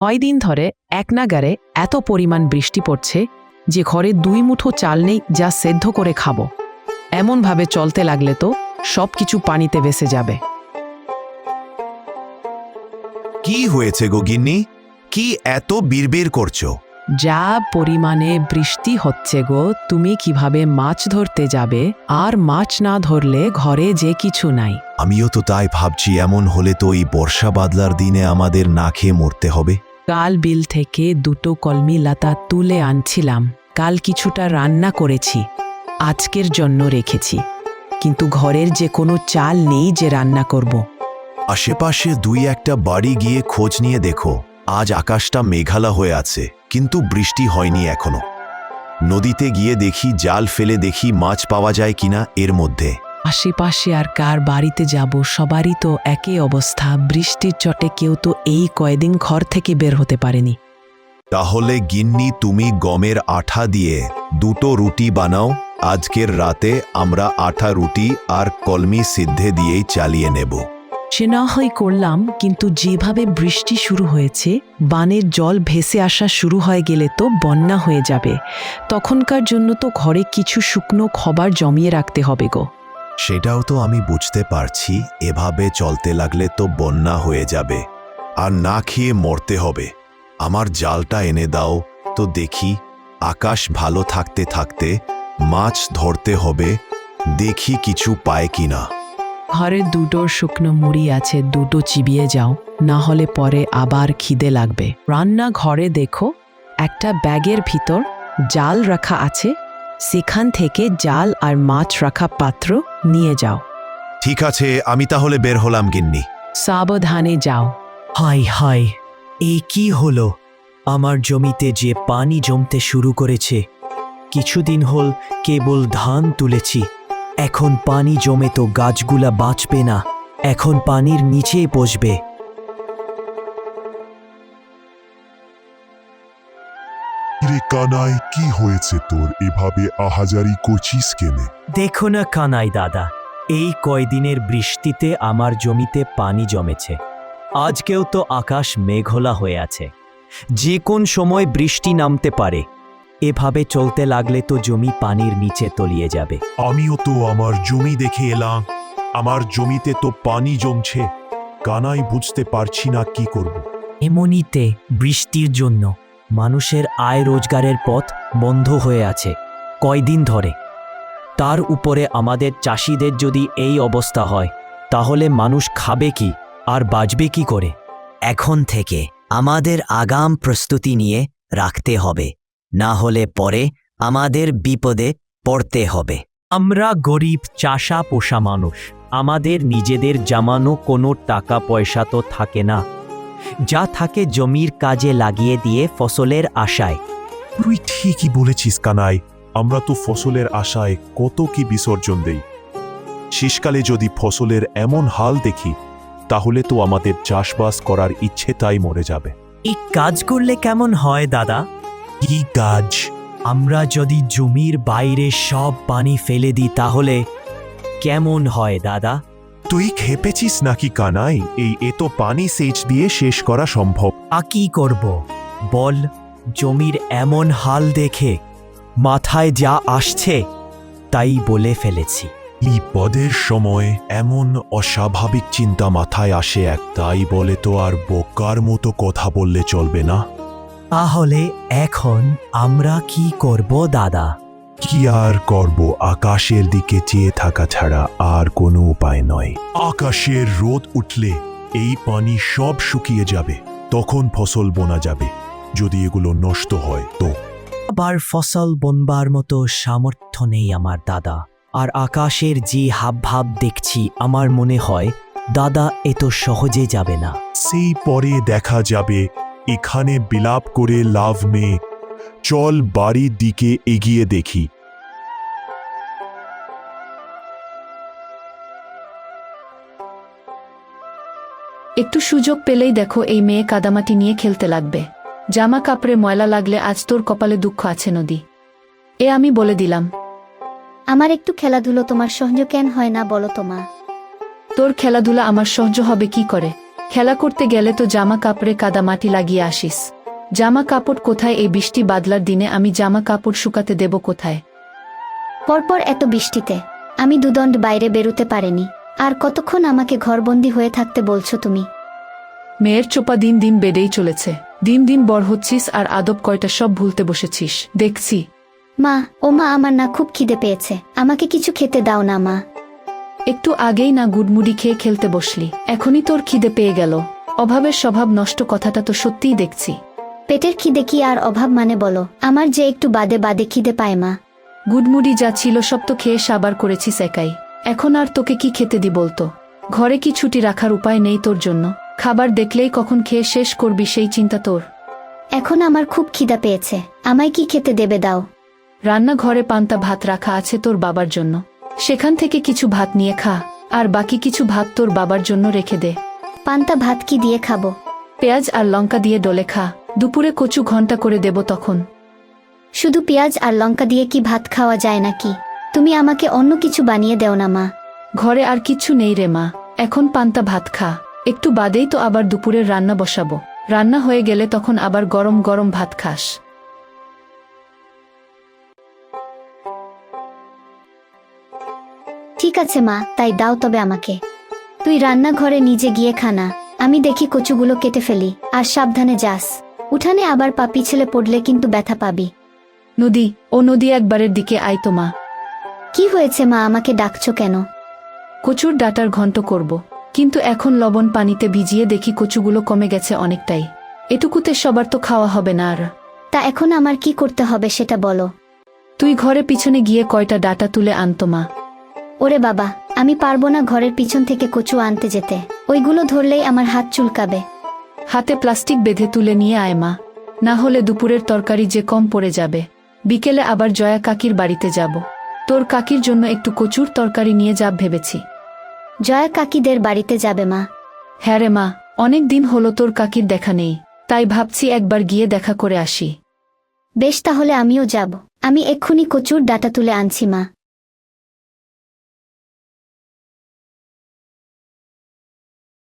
কয়দিন ধরে এক নাগারে এত পরিমাণ বৃষ্টি পড়ছে যে ঘরে দুই মুঠো চাল নেই যা সেদ্ধ করে খাব। এমনভাবে চলতে লাগলে তো সব কিছু পানিতে ভেসে যাবে। কি হয়েছে গো গিন্নি? কি এত বিড়বিড় করছ? যা পরিমাণে বৃষ্টি হচ্ছে গো তুমি কীভাবে মাছ ধরতে যাবে আর মাছ না ধরলে ঘরে যে কিছু নাই। আমিও তো তাই ভাবছি এমন হলে তো এই বর্ষা বাদলার দিনে আমাদের না খেয়ে মরতে হবে। কাল বিল থেকে দুটো কলমি লতা তুলে আনছিলাম। কাল কিছুটা রান্না করেছি। আজকের জন্য রেখেছি। কিন্তু ঘরের যে কোনো চাল নেই যে রান্না করব। আশেপাশে দুই একটা বাড়ি গিয়ে খোঁজ নিয়ে দেখো। আজ আকাশটা মেঘালা হয়ে আছে, কিন্তু বৃষ্টি হয়নি এখনও। নদীতে গিয়ে দেখি জাল ফেলে দেখি মাছ পাওয়া যায় কিনা এর মধ্যে। আশেপাশে আর কার বাড়িতে যাব সবারই তো একই অবস্থা। বৃষ্টির চটে কেউ তো এই কয়দিন ঘর থেকে বের হতে পারেনি। তাহলে গিন্নি তুমি গমের আঠা দিয়ে দুটো রুটি বানাও। আজকের রাতে আমরা আঠা রুটি আর কলমি সিদ্ধে দিয়েই চালিয়ে নেব। সে না হয় করলাম কিন্তু যেভাবে বৃষ্টি শুরু হয়েছে বানের জল ভেসে আসা শুরু হয়ে গেলে তো বন্যা হয়ে যাবে। তখনকার জন্য তো ঘরে কিছু শুকনো খবার জমিয়ে রাখতে হবে গো। সেটাও তো আমি বুঝতে পারছি, এভাবে চলতে লাগলে তো বন্যা হয়ে যাবে। আর না খেয়ে মরতে হবে। আমার জালটা এনে দাও। তো দেখি, আকাশ ভালো থাকতে থাকতে মাছ ধরতে হবে। দেখি কিছু পায় কিনা। ঘরে দুটো শুকনো মুড়ি আছে, দুটো চিবিয়ে যাও। না হলে পরে আবার খিদে লাগবে। রান্না ঘরে দেখো, একটা ব্যাগের ভিতর জাল রাখা আছে সেখান থেকে জাল আর মাছ রাখা পাত্র নিয়ে যাও। ঠিক আছে আমি তাহলে বের হলাম গিন্নি। সাবধানে যাও। হাই হাই এ কি হলো? আমার জমিতে যে পানি জমতে শুরু করেছে। কিছুদিন হল কেবল ধান তুলেছি। এখন পানি জমে তো গাছগুলা বাঁচবে না। এখন পানির নিচেই বসবে। কানাই কি হয়েছে তোর? এভাবে আহাজারি করছিস কেনে? দেখো না কানাই দাদা এই কয়দিনের বৃষ্টিতে আমার জমিতে পানি জমেছে। আজকেও তো আকাশ মেঘলা হয়ে আছে। যে কোন সময় বৃষ্টি নামতে পারে এভাবে চলতে লাগলে তো জমি পানির নিচে তলিয়ে যাবে। আমিও তো আমার জমি দেখে এলাম। আমার জমিতে তো পানি জমছে। কানাই বুঝতে পারছি না কি করব। এমনিতে বৃষ্টির জন্য মানুষের আয় রোজগারের পথ বন্ধ হয়ে আছে কয়দিন ধরে। তার উপরে আমাদের চাষিদের যদি এই অবস্থা হয়, তাহলে মানুষ খাবে কি আর বাঁচবে কি করে? এখন থেকে আমাদের আগাম প্রস্তুতি নিয়ে রাখতে হবে, না হলে পরে আমাদের বিপদে পড়তে হবে। আমরা গরিব চাষা পোষা মানুষ, আমাদের নিজেদের জামানো কোনো টাকা পয়সা তো থাকে না। যা থাকে জমির কাজে লাগিয়ে দিয়ে ফসলের আশায়। তুই ঠিকই বলেছিস কানাই। আমরা তো ফসলের আশায় কত কি বিসর্জন দেই। শেষকালে যদি ফসলের এমন হাল দেখি তাহলে তো আমাদের চাষবাস করার ইচ্ছে তাই মরে যাবে। এই কাজ করলে কেমন হয় দাদা? কি কাজ? আমরা যদি জমির বাইরে সব পানি ফেলে দিই তাহলে কেমন হয় দাদা? তুই খেপেছিস নাকি কানাই? এই এত পানি সেচ দিয়ে শেষ করা সম্ভব। আ কি করব? বল জমির এমন হাল দেখে মাথায় যা আসছে তাই বলে ফেলেছি। বিপদের সময় এমন অস্বাভাবিক চিন্তা মাথায় আসে এক তাই বলে তো আর বোকার মতো কথা বললে চলবে না। তাহলে এখন আমরা কি করব দাদা? কি আর করব? আকাশের দিকে চেয়ে থাকা ছাড়া আর কোনো উপায় নয়। আকাশের রোদ উঠলে এই পানি সব শুকিয়ে যাবে তখন ফসল বোনা যাবে। যদি এগুলো নষ্ট হয় তো? আবার ফসল বনবার মতো সামর্থ্য নেই আমার দাদা। আর আকাশের যে হাবভাব দেখছি আমার মনে হয় দাদা এত সহজে যাবে না। সেই পরে দেখা যাবে এখানে বিলাপ করে লাভ নেই চল বাড়ির দিকে এগিয়ে দেখি। একটু সুযোগ পেলেই দেখো এই মেয়ে কাদামাটি নিয়ে খেলতে লাগবে। জামা কাপড়ে ময়লা লাগলে আজ তোর কপালে দুঃখ আছে নদী। এ আমি বলে দিলাম। আমার একটু খেলাধুলো তোমার সহ্য কেন হয় না বলো তোমা তোর খেলাধুলা আমার সহ্য হবে কি করে? খেলা করতে গেলে তো জামা কাপড়ে কাদা মাটি লাগিয়ে আসিস। জামা কাপড় কোথায়? এই বৃষ্টি বাদলার দিনে আমি জামা কাপড় শুকাতে দেব কোথায়? পরপর এত বৃষ্টিতে আমি দুদণ্ড বাইরে বেরুতে পারিনি। আর কতক্ষণ আমাকে ঘরবন্দি হয়ে থাকতে বলছো তুমি? মেয়ের চোপা দিন দিন বেড়েই চলেছে। দিন দিন বড় হচ্ছিস আর আদব কয়টা সব ভুলতে বসেছিস। দেখছি। মা ও মা আমার না খুব খিদে পেয়েছে। আমাকে কিছু খেতে দাও না মা। একটু আগেই না গুড়মুড়ি খেয়ে খেলতে বসলি। এখনই তোর খিদে পেয়ে গেল। অভাবের স্বভাব নষ্ট কথাটা তো সত্যিই দেখছি। পেটের খিদে কি আর অভাব মানে বলো? আমার যে একটু বাদে বাদে খিদে পায় মা। গুড়মুড়ি যা ছিল সব তো খেয়ে সাবার করেছিস একাই এখন আর তোকে কি খেতে দি বলতো? ঘরে কি ছুটি রাখার উপায় নেই তোর জন্য। খাবার দেখলেই কখন খেয়ে শেষ করবি সেই চিন্তা তোর। এখন আমার খুব খিদা পেয়েছে। আমায় কি খেতে দেবে দাও? রান্নাঘরে পান্তা ভাত রাখা আছে তোর বাবার জন্য। সেখান থেকে কিছু ভাত নিয়ে খা আর বাকি কিছু ভাত তোর বাবার জন্য রেখে দে। পান্তা ভাত কি দিয়ে খাব? পেঁয়াজ আর লঙ্কা দিয়ে ডলে খা দুপুরে কচু ঘণ্টা করে দেব তখন। শুধু পেঁয়াজ আর লঙ্কা দিয়ে কি ভাত খাওয়া যায় নাকি? তুমি আমাকে অন্য কিছু বানিয়ে দেও না মা। ঘরে আর কিচ্ছু নেই রে মা। এখন পান্তা ভাত খা। একটু বাদেই তো আবার দুপুরের রান্না বসাবো। রান্না হয়ে গেলে তখন আবার গরম গরম ভাত খাস। ঠিক আছে মা তাই দাও তবে আমাকে। তুই রান্নাঘরে নিজে গিয়ে খানা আমি দেখি কচুগুলো কেটে ফেলি আর সাবধানে যাস। উঠানে আবার পা পিছলে পড়লে কিন্তু ব্যথা পাবি। নদী ও নদী একবারের দিকে আয় তো মা। কি হয়েছে মা আমাকে ডাকছো কেন? কচুর ডাটার ঘন্ট করব কিন্তু এখন লবণ পানিতে ভিজিয়ে দেখি কচুগুলো কমে গেছে অনেকটাই। এটুকুতে সবার তো খাওয়া হবে না আর। তা এখন আমার কি করতে হবে সেটা বলো। তুই ঘরে পিছনে গিয়ে কয়টা ডাটা তুলে আনতো মা। ওরে বাবা আমি পারব না ঘরের পিছন থেকে কচু আনতে যেতে। ওইগুলো ধরলেই আমার হাত চুলকাবে। হাতে প্লাস্টিক বেঁধে তুলে নিয়ে আয় মা। না হলে দুপুরের তরকারি যে কম পড়ে যাবে। বিকেলে আবার জয়া কাকির বাড়িতে যাব। তোর কাকির জন্য একটু কচুর তরকারি নিয়ে যাব ভেবেছি। জয়া কাকিদের বাড়িতে যাবে মা। হ্যাঁ রে মা অনেক দিন হলো তোর কাকির দেখা নেই। তাই ভাবছি একবার গিয়ে দেখা করে আসি। বেশ তাহলে আমিও যাব। আমি এক্ষুনি কচুর ডাটা তুলে আনছি মা।